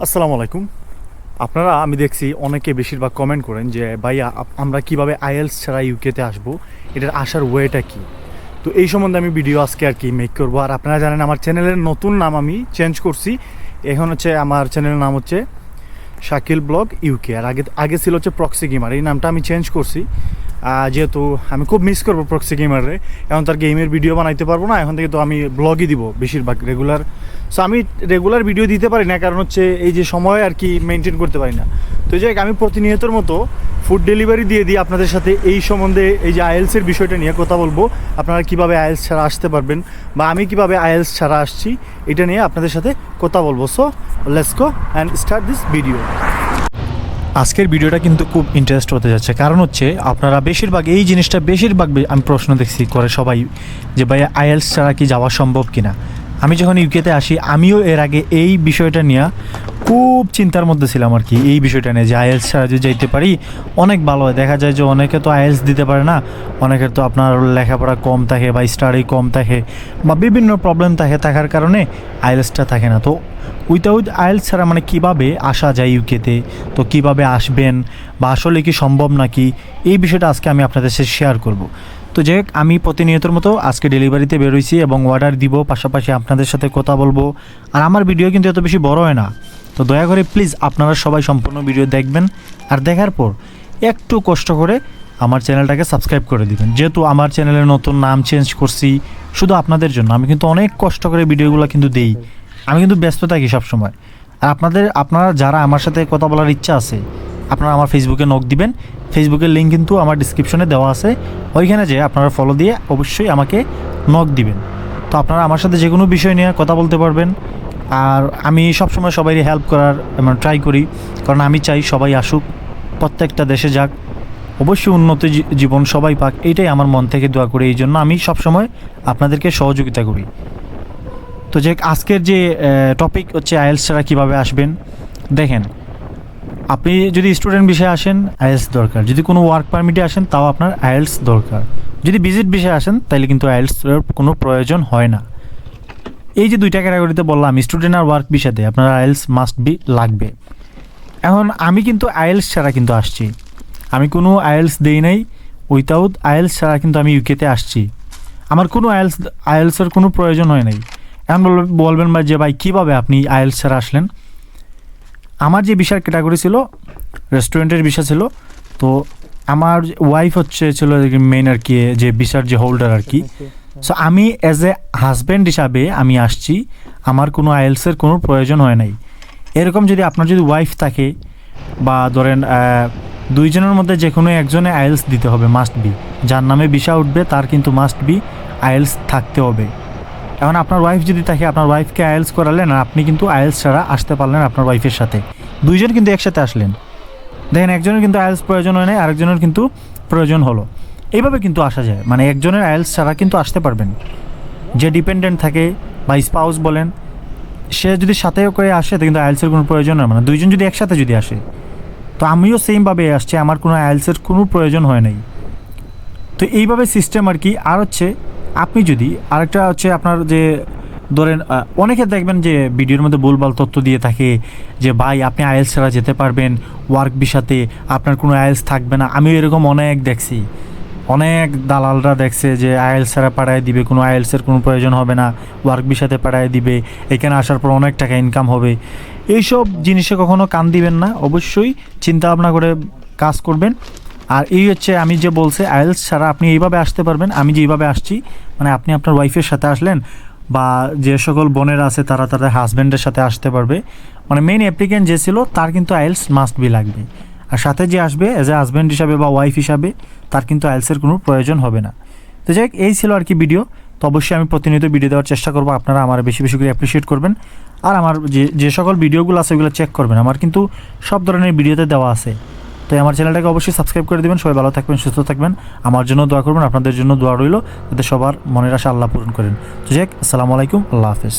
আসসালামু আলাইকুম। আপনারা, আমি দেখছি অনেকে বেশিরভাগ কমেন্ট করেন যে আপ- আমরা কীভাবে আইএলস ছাড়া ইউকেতে আসব? এটার আসার ওয়েটা কি? তো এই সম্বন্ধে আমি ভিডিও আজকে আর কি মেক করব। আর আপনারা জানেন, আমার চ্যানেলের নতুন নাম আমি চেঞ্জ করছি। এখন হচ্ছে আমার চ্যানেলের নাম হচ্ছে শাকিল ব্লগ ইউকে আর আগে আগে ছিল হচ্ছে প্রক্সি গেমার এই নামটা আমি চেঞ্জ করছি। যেহেতু আমি খুব মিস করব প্রক্সি গেমারে এখন তার গেমের ভিডিও বানাইতে পারব না, এখন থেকে তো আমি ব্লগই দিব বেশিরভাগ রেগুলার সো আমি রেগুলার ভিডিও দিতে পারি না, কারণ হচ্ছে এই যে সময় আর কি মেনটেন করতে পারি না। তো যাই আমি প্রতিনিয়তর মতো ফুড ডেলিভারি দিয়ে দিই আপনাদের সাথে, এই সম্বন্ধে এই যে আইএলসের বিষয়টা নিয়ে কথা বলব, আপনারা কীভাবে আইএলস ছাড়া আসতে পারবেন বা আমি কীভাবে আইএলস ছাড়া আসছি, এটা নিয়ে আপনাদের সাথে কথা বলব। So let's go and start this video আজকের ভিডিওটা কিন্তু খুব ইন্টারেস্ট হতে যাচ্ছে। কারণ হচ্ছে, আপনারা বেশিরভাগ, এই জিনিসটা বেশিরভাগ আমি প্রশ্ন দেখছি করে সবাই যে, ভাই, আইএলস ছাড়া কি যাওয়া সম্ভব কিনা? আমি যখন ইউকেতে আসি, আমিও এর আগে এই বিষয়টা নিয়ে খুব চিন্তার মধ্যে ছিলাম আর কি। এই বিষয়টা নিয়ে যে আইএলস ছাড়া যদি যাইতে পারি অনেক ভালো হয়। দেখা যায় যে অনেকে তো আইএলস দিতে পারে না অনেকের তো আপনার লেখাপড়া কম থাকে বা স্টাডি কম থাকে বা বিভিন্ন প্রবলেম থাকে থাকার কারণে আইএলসটা থাকে না। তো উইথাউট আইএলস ছাড়া মানে কীভাবে আসা যায় ইউকেতে তো? কীভাবে আসবেন বা আসলে কি সম্ভব নাকি? এই বিষয়টা আজকে আমি আপনাদের সাথে শেয়ার করব। তো যাই হোক, আমি প্রতিনিয়তর মতো আজকে ডেলিভারিতে বেরোইছি এবং অর্ডার দিব। পাশাপাশি আপনাদের সাথে কথা বলব। আর আমার ভিডিও কিন্তু এত বেশি বড় হয় না। তো দয়া করে প্লিজ আপনারা সবাই সম্পূর্ণ ভিডিও দেখবেন আর দেখার পর একটু কষ্ট করে আমার চ্যানেলটাকে সাবস্ক্রাইব করে দিবেন। যেহেতু আমার চ্যানেলের নতুন নাম চেঞ্জ করছি, শুধু আপনাদের জন্য। আমি কিন্তু অনেক কষ্ট করে ভিডিওগুলো কিন্তু দেই। আমি কিন্তু ব্যস্ত থাকি সবসময়। আর আপনাদের, আপনারা যারা আমার সাথে কথা বলার ইচ্ছা আছে, আপনারা আমার ফেসবুকে নক দিবেন। ফেসবুকের লিঙ্ক কিন্তু আমার ডিসক্রিপশনে দেওয়া আছে। ওইখানে যে আপনারা ফলো দিয়ে অবশ্যই আমাকে নক দিবেন। তো আপনারা আমার সাথে যে কোনো বিষয় নিয়ে কথা বলতে পারবেন। আর আমি সবসময় সবাই হেল্প করার মানে ট্রাই করি। কারণ আমি চাই সবাই আসুক, প্রত্যেকটা দেশে যাক। অবশ্যই উন্নত জীবন সবাই পাক, এইটাই আমার মন থেকে দোয়া করি। এই জন্য আমি সবসময় আপনাদেরকে সহযোগিতা করি। তো যে আজকের যে টপিক হচ্ছে আইএলস ছাড়া কীভাবে আসবেন? দেখেন, আপনি যদি স্টুডেন্ট বিষয়ে আসেন, আইএলস দরকার। যদি কোনো ওয়ার্ক পারমিটে আসেন, তাও আপনার আইএলস দরকার। যদি ভিজিট বিষয়ে আসেন তাহলে কিন্তু আইএলস কোনো প্রয়োজন হয় না। এই যে দুইটা ক্যাটাগরিতে বললাম স্টুডেন্ট আর ওয়ার্ক বিষয়তে আপনার আইএলস মাস্ট বি লাগবে। এখন আমি কিন্তু আইএলস ছাড়া কিন্তু আসছি। আমি কোনো আইএলস দেই নাই উইথাউট আইএলস ছাড়া কিন্তু আমি ইউকেতে আসছি। আমার কোনো আইএলস আইএলসের কোনো প্রয়োজন হয় নাই। এখন বলবে- বলবেন ভাই যে ভাই, কীভাবে আপনি আইএলস ছাড়া আসলেন? আমার যে বিষয় ক্যাটাগরি ছিল রেস্টুরেন্টের বিষয় ছিল, তো আমার ওয়াইফ হচ্ছে, ছিল মেন আর কি, যে বিষার যে হোল্ডার আর কি। সো আমি অ্যাজ এ হাজব্যান্ড হিসাবে আমি আসছি, আমার কোনো আইএলসের কোনো প্রয়োজন হয় নাই। এরকম যদি আপনার যদি ওয়াইফ থাকে বা ধরেন দুইজনের মধ্যে যে কোনো একজনে আইএলস দিতে হবে মাস্ট বি যার নামে ভিসা উঠবে, তার কিন্তু মাস্ট বি আইএলস থাকতে হবে। এখন আপনার ওয়াইফ যদি থাকে, আপনার ওয়াইফকে আইএলস করালেন, আর আপনি কিন্তু আইএলস ছাড়া আসতে পারলেন আপনার ওয়াইফের সাথে। দুইজন কিন্তু একসাথে আসলেন। দেখেন, একজনের কিন্তু আইএলস প্রয়োজন হয় নাই, আরেকজনের কিন্তু প্রয়োজন হলো। এইভাবে কিন্তু আসা যায়। মানে একজনের আয়েলস ছাড়া কিন্তু আসতে পারবেন। যে ডিপেন্ডেন্ট থাকে বা স্পাউস বলেন, সে যদি সাথে করে আসে, তো কিন্তু আইএলসের কোনো প্রয়োজন হয় মানে দুইজন যদি একসাথে যদি আসে, তো আমিও সেমভাবে আসছি, আমার কোনো আইএলসের কোনো প্রয়োজন হয় নাই। তো এইভাবে সিস্টেম আর কি। আর হচ্ছে, আপনি যদি, আরেকটা হচ্ছে আপনার যে, ধরেন অনেকে দেখবেন যে ভিডিওর মধ্যে ভুলভাল তথ্য দিয়ে থাকে যে, ভাই, আপনি আয়েলস ছাড়া যেতে পারবেন ওয়ার্ক বিষাতে আপনার কোনো আইএলস থাকবে না। আমিও এরকম অনেক দেখছি। অনেক দালালরা দেখছে যে আইএলস ছাড়া পাঠায় দিবে, কোনো আইএলসের কোনো প্রয়োজন হবে না, ওয়ার্ক বিষাতে পাঠায় দিবে, এখানে আসার পর অনেক টাকা ইনকাম হবে। এইসব জিনিসে কখনো কান দিবেন না, অবশ্যই চিন্তা ভাবনা করে কাজ করবেন। আর এই হচ্ছে আমি যে বলছে, আইএলস ছাড়া আপনি এইভাবে আসতে পারবেন, আমি যেইভাবে আসছি মানে আপনি আপনার ওয়াইফের সাথে আসলেন, বা যে সকল বোনেরা আছে তারা তাদের হাজব্যান্ডের সাথে আসতে পারবে। মানে মেইন অ্যাপ্লিকেন্ট যে ছিল, তার কিন্তু আইএলস মাস্ট বি লাগবে। আর সাথে যে আসবে অ্যাজ এ হাজব্যান্ড হিসাবে বা ওয়াইফ হিসাবে তার কিন্তু আইলসের কোনো প্রয়োজন হবে না। তো যাই এই ছিল আর কি ভিডিও তো অবশ্যই আমি প্রতিনিয়ত ভিডিও দেওয়ার চেষ্টা করব। আপনারা আমার বেশি বেশি করে অ্যাপ্রিসিয়েট করবেন। আর আমার যে যে সকল ভিডিওগুলো আছে ওগুলো চেক করবেন। আমার কিন্তু সব ধরনের ভিডিওতে দেওয়া আছে। তো আমার চ্যানেলটাকে অবশ্যই সাবস্ক্রাইব করে দেবেন। সবাই ভালো থাকবেন সুস্থ থাকবেন। আমার জন্য দোয়া করবেন আপনাদের জন্য দোয়া রইল। যাতে সবার মনের আশা আল্লাহ পূরণ করেন। তো যাই হোক, আসসালামু আলাইকুম। আল্লাহ হাফেজ।